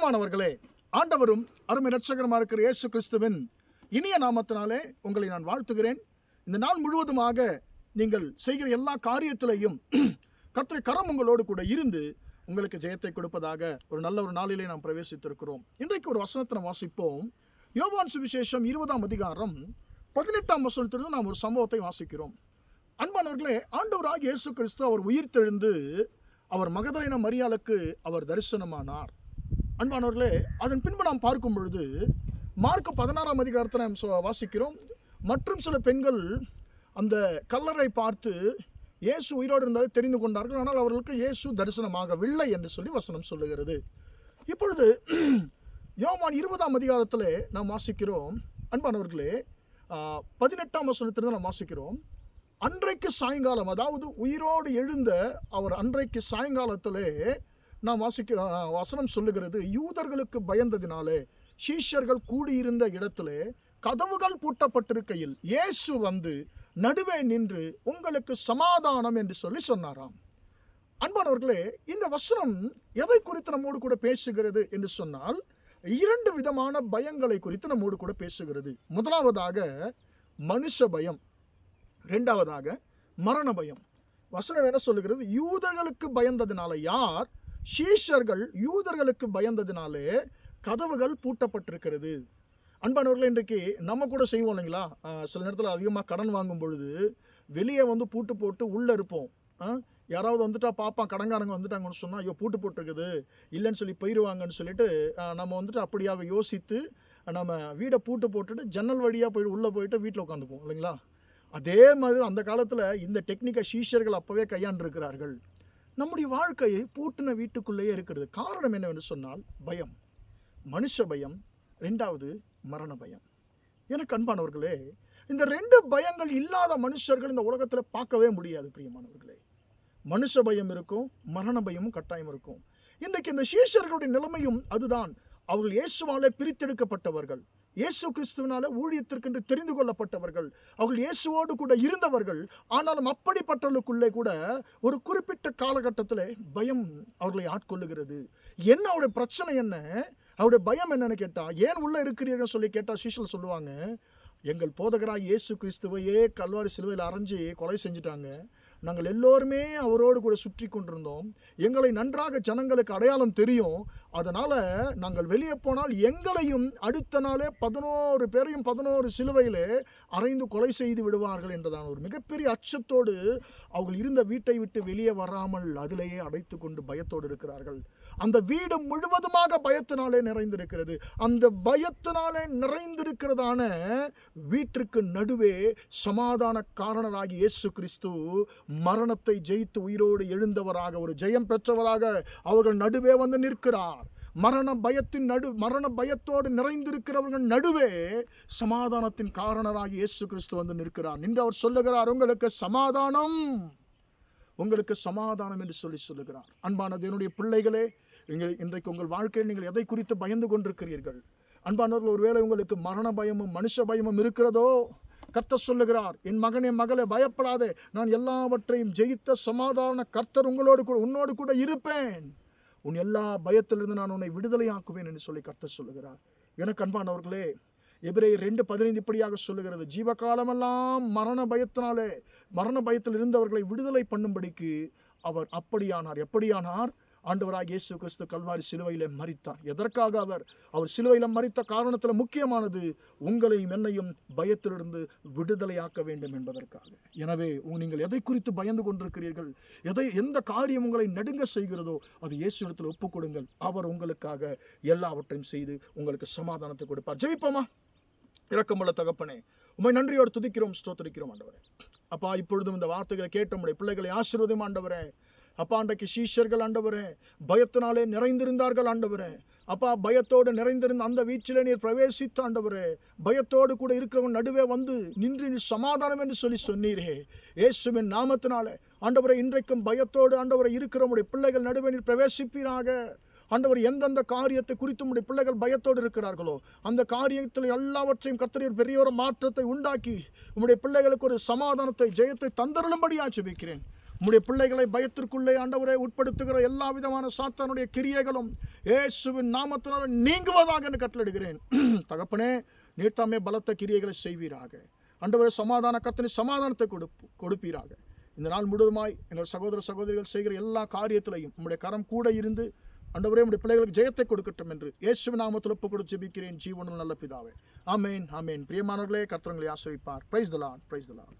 பிரியமானவர்களே ஆண்டவரும் அருமை ரட்சகரமாக இருக்கிற இயேசு கிறிஸ்துவின் இனிய நாமத்தினாலே உங்களை நான் வாழ்த்துகிறேன். இந்த நாள் முழுவதுமாக நீங்கள் செய்கிற எல்லா காரியத்திலையும் கத்திரை கரம் உங்களோடு கூட இருந்து உங்களுக்கு ஜெயத்தை கொடுப்பதாக ஒரு நல்ல ஒரு நாளிலே நாம் பிரவேசித்திருக்கிறோம். இன்றைக்கு ஒரு வசனத்தை நாம் வாசிப்போம். யோவான் சுவிசேஷம் இருபதாம் அதிகாரம் பதினெட்டாம் வசனத்திலிருந்து நாம் ஒரு சம்பவத்தை வாசிக்கிறோம். அன்பானவர்களே ஆண்டவராக இயேசு கிறிஸ்து அவர் உயிர்த்தெழுந்து அவர் மகதலின மரியாளுக்கு அவர் தரிசனமானார். அன்பானவர்களே அதன் பின்பு நாம் பார்க்கும் பொழுது மார்க் பதினாறாம் அதிகாரத்தை நாம் வாசிக்கிறோம். மற்றும் சில பெண்கள் அந்த கல்லறை பார்த்து இயேசு உயிரோடு இருந்ததை தெரிந்து கொண்டார்கள். ஆனால் அவர்களுக்கு இயேசு தரிசனமாகவில்லை என்று சொல்லி வசனம் சொல்லுகிறது. இப்பொழுது யோவான் இருபதாம் அதிகாரத்தில் நாம் வாசிக்கிறோம். அன்பானவர்களே பதினெட்டாம் வசனத்திலிருந்து நாம் வாசிக்கிறோம். அன்றைக்கு சாயங்காலம் அதாவது உயிரோடு எழுந்த அவர் அன்றைக்கு சாயங்காலத்திலே நாம் வாசிக்கிற வசனம் சொல்லுகிறது யூதர்களுக்கு பயந்ததினாலே சீஷர்கள் கூடியிருந்த இடத்திலே கதவுகள் பூட்டப்பட்டிருக்கையில் இயேசு வந்து நடுவே நின்று உங்களுக்கு சமாதானம் என்று சொல்லி சொன்னாராம். அன்பானவர்களே இந்த வசனம் எதை குறித்து நம்மோடு கூட பேசுகிறது என்று சொன்னால் இரண்டு விதமான பயங்களை குறித்து நம்மோடு கூட பேசுகிறது. முதலாவதாக மனுஷ பயம். ரெண்டாவதாக மரண பயம். வசனம் என்ன சொல்லுகிறது? யூதர்களுக்கு பயந்ததினால யார் சீஷர்கள் யூதர்களுக்கு பயந்ததினாலே கதவுகள் பூட்டப்பட்டிருக்கிறது. அன்பானவர்கள் இன்றைக்கு நம்ம கூட செய்வோம் இல்லைங்களா? சில நேரத்தில் அதிகமாக கடன் வாங்கும் பொழுது வெளியே வந்து பூட்டு போட்டு உள்ளே இருப்போம். யாராவது வந்துட்டா பார்ப்பான் கடன்காரங்க வந்துட்டாங்கன்னு சொன்னால் ஐயோ பூட்டு போட்டிருக்குது. இல்லைன்னு சொல்லி போயிடுவாங்கன்னு சொல்லிட்டு நம்ம வந்துட்டு அப்படியாக யோசித்து நம்ம வீடை பூட்டு போட்டுட்டு ஜன்னல் வழியாக போய் உள்ளே போயிட்டு வீட்டில் உட்காந்துப்போம் இல்லைங்களா? அதே மாதிரி அந்த காலத்தில் இந்த டெக்னிக்கை சீஷர்கள் அப்போவே கையாண்டிருக்கிறார்கள். நம்முடைய வாழ்க்கையை பூட்டின வீட்டுக்குள்ளேயே இருக்கிறது. காரணம் என்னவென்று சொன்னால் பயம். மனுஷ பயம். ரெண்டாவது மரண பயம். எனக்கு அன்பானவர்களே இந்த ரெண்டு பயங்கள் இல்லாத மனுஷர்கள் இந்த உலகத்தில் பார்க்கவே முடியாது பிரியமானவர்களே. மனுஷ பயம் இருக்கும் மரண பயமும் கட்டாயம் இருக்கும். இன்றைக்கு இந்த சீஷர்களுடைய நிலைமையும் அதுதான். அவர்கள் இயேசுவாலே பிரித்தெடுக்கப்பட்டவர்கள். இயேசு கிறிஸ்துவனால ஊழியத்திற்கென்று தெரிந்து கொள்ளப்பட்டவர்கள். அவர்கள் இயேசுவோடு கூட இருந்தவர்கள். ஆனாலும் அப்படிப்பட்டவர்களுக்குள்ளே கூட ஒரு குறிப்பிட்ட காலகட்டத்தில் பயம் அவர்களை ஆட்கொள்ளுகிறது. என்ன அவருடைய பிரச்சனை என்ன? அவருடைய பயம் என்னன்னு கேட்டால் ஏன் உள்ள இருக்கிறீர்கள்? சொல்லி கேட்டால் சீஷல் சொல்லுவாங்க எங்கள் போதகராக இயேசு கிறிஸ்துவையே கல்வாரி சிலுவையில் அரைஞ்சி கொலை செஞ்சுட்டாங்க. நாங்கள் எல்லோருமே அவரோடு கூட சுற்றி கொண்டிருந்தோம். எங்களை நன்றாக ஜனங்களுக்கு அடையாளம் தெரியும். அதனால் நாங்கள் வெளியே போனால் எங்களையும் அடுத்த நாளே பதினோரு பேரையும் பதினோரு சிலுவையிலே அறைந்து கொலை செய்து விடுவார்கள் என்றுதான் ஒரு மிகப்பெரிய அச்சத்தோடு அவர்கள் இருந்த வீட்டை விட்டு வெளியே வராமல் அதிலேயே அடைத்து கொண்டு பயத்தோடு இருக்கிறார்கள். அந்த வீடு முழுவதுமாக பயத்தினாலே நிறைந்திருக்கிறது. அந்த பயத்தினாலே நிறைந்திருக்கிறதான வீட்டிற்கு நடுவே சமாதான காரணராகி இயேசு கிறிஸ்து மரணத்தை ஜெயித்து உயிரோடு எழுந்தவராக ஒரு ஜெயம் பெற்றவராக அவர்கள் நடுவே வந்து நிற்கிறார். மரண பயத்தின் நடு மரண பயத்தோடு நிறைந்திருக்கிறவர்கள் நடுவே சமாதானத்தின் காரணராகி இயேசு கிறிஸ்து வந்து நிற்கிறார். நின்று அவர் சொல்லுகிறார் உங்களுக்கு சமாதானம் உங்களுக்கு சமாதானம் என்று சொல்லி சொல்லுகிறார். அன்பானது என்னுடைய பிள்ளைகளே நீங்கள் இன்றைக்கு உங்கள் வாழ்க்கையில் நீங்கள் எதை குறித்து பயந்து கொண்டிருக்கிறீர்கள்? அன்பானவர்கள் ஒருவேளை உங்களுக்கு மரண பயமும் மனுஷ பயமும் இருக்கிறதோ? கர்த்த சொல்லுகிறார் என் மகனே மகளே பயப்படாதே. நான் எல்லாவற்றையும் ஜெயித்த சமாதான கர்த்தர் உங்களோடு கூட உன்னோடு கூட இருப்பேன். உன் எல்லா பயத்திலிருந்து நான் உன்னை விடுதலையாக்குவேன் என்று சொல்லி கர்த்தர் சொல்லுகிறார். எனக்கு அன்பானவர்களே எபிரே ரெண்டு பதினைந்து இப்படியாக சொல்லுகிறது. ஜீவகாலமெல்லாம் மரண பயத்தினாலே மரண பயத்தில் இருந்தவர்களை விடுதலை பண்ணும்படிக்கு அவர் அப்படியானார். எப்படியானார்? ஆண்டவராக இயேசு கிறிஸ்து கல்வாரி சிலுவையில மறித்தார் எதற்காக அவர்? அவர் சிலுவையில மறித்த காரணத்தில் முக்கியமானது உங்களையும் என்னையும் பயத்திலிருந்து விடுதலையாக்க வேண்டும் என்பதற்காக. எனவே நீங்கள் எதை குறித்து பயந்து கொண்டிருக்கிறீர்கள்? எதை எந்த காரியம் உங்களை நடுங்க செய்கிறதோ அது இயேசுவிடத்தில் ஒப்புக் கொடுங்கள் அவர் உங்களுக்காக எல்லாவற்றையும் செய்து உங்களுக்கு சமாதானத்தை கொடுப்பார். ஜெபிப்போமா? இறக்கமுள்ள தகப்பனே உண்மை நன்றியோடு துதிக்கிறோம் ஸ்தோத்திரிக்கிறோம் ஆண்டவரே. அப்பா இப்பொழுதும் இந்த வார்த்தைகளை கேட்ட முடிய பிள்ளைகளை ஆசீர்வதம் ஆண்டவரே. அப்பா அன்றைக்கு சீஷர்கள் ஆண்டவரே பயத்தினாலே நிறைந்திருந்தார்கள் ஆண்டவரே. அப்பா பயத்தோடு நிறைந்திருந்த அந்த வீச்சிலே நீர் பிரவேசித்த ஆண்டவரே. பயத்தோடு கூட இருக்கிறவன் நடுவே வந்து நின்று நீ சமாதானம் என்று சொல்லி சொன்னீரே. இயேசுவின் நாமத்தினாலே ஆண்டவரை இன்றைக்கும் பயத்தோடு ஆண்டவரை இருக்கிறவனுடைய பிள்ளைகள் நடுவே நீர் பிரவேசிப்பீராக. ஆண்டவர் எந்தெந்த காரியத்தை குறித்து உடைய பிள்ளைகள் பயத்தோடு இருக்கிறார்களோ அந்த காரியத்தில் எல்லாவற்றையும் கர்த்தரீர் பெரிய ஒரு மாற்றத்தை உண்டாக்கி உம்முடைய பிள்ளைகளுக்கு ஒரு சமாதானத்தை ஜெயத்தை தந்தருளும்படியா ஜெபிக்கிறேன். உம்முடைய பிள்ளைகளை பயத்திற்குள்ளே ஆண்டவரை உட்படுத்துகிற எல்லா விதமான சாத்தானுடைய கிரியைகளும் இயேசுவின் நாமத்தினால் நீங்குவதாக என்று கட்டளிடுகிறேன் தகப்பனே நீட்டாமே பலத்த கிரியைகளை செய்வீராக. ஆண்டவரே சமாதான கத்தனை சமாதானத்தை கொடுப்பு கொடுப்பீராக. இந்த நாள் முழுவதுமாய் எங்கள் சகோதர சகோதரிகள் செய்கிற எல்லா காரியத்திலையும் உங்களுடைய கரம் கூட இருந்து அண்டவரே உடைய பிள்ளைகளுக்கு ஜெயத்தை கொடுக்கட்டும் என்று இயேசு நாமத்தில் ஒப்பு கொடுத்து ஜெபிக்கிறேன். ஜீவனும் நல்ல பிதாவே. அமேன் அமேன் பிரியமானவர்களே கர்த்தரங்களை ஆசிரிப்பார் பிரைஸ் தலான் பிரைஸ் தலான்